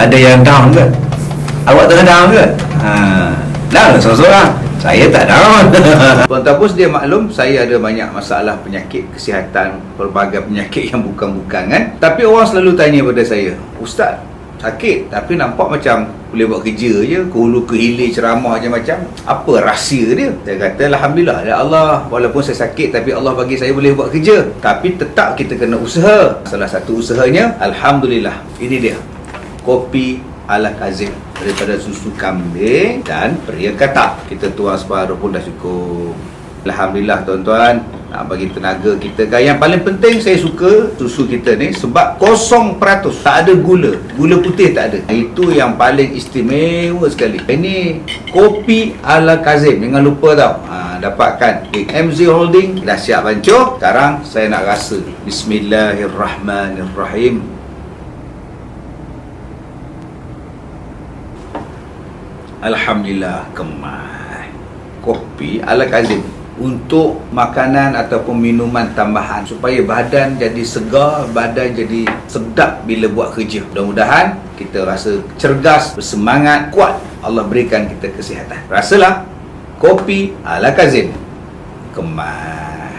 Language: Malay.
Ada yang down ke? Awak tengah down ke? Ha. Down seorang-seorang. Saya tak down. Tuan-tuan pun sedia maklum saya ada banyak masalah penyakit kesihatan, pelbagai penyakit yang bukan-bukan kan. Tapi orang selalu tanya pada saya, "Ustaz, sakit tapi nampak macam boleh buat kerja je ke hulu ke hilir ceramah je macam apa rahsia dia saya kata Alhamdulillah ya Allah walaupun saya sakit tapi Allah bagi saya boleh buat kerja tapi tetap kita kena usaha salah satu usahanya Alhamdulillah ini dia kopi ala kazim daripada susu kambing dan peria katak kita tuang separuh pun dah cukup. Alhamdulillah tuan-tuan. Nak bagi tenaga kita kan. Yang paling penting saya suka susu kita ni sebab 0% tak ada gula. Gula putih tak ada. Itu yang paling istimewa sekali. Ini kopi ala Kazim. Jangan lupa tau. Ha, dapatkan MZ Holding. Dah siap bancuh sekarang saya nak rasa. Bismillahirrahmanirrahim Alhamdulillah kemai kopi ala Kazim untuk makanan ataupun minuman tambahan supaya badan jadi segar, badan jadi sedap bila buat kerja. Mudah-mudahan kita rasa cergas, bersemangat, kuat. Allah berikan kita kesihatan. Rasalah kopi ala Kazim. Kemai.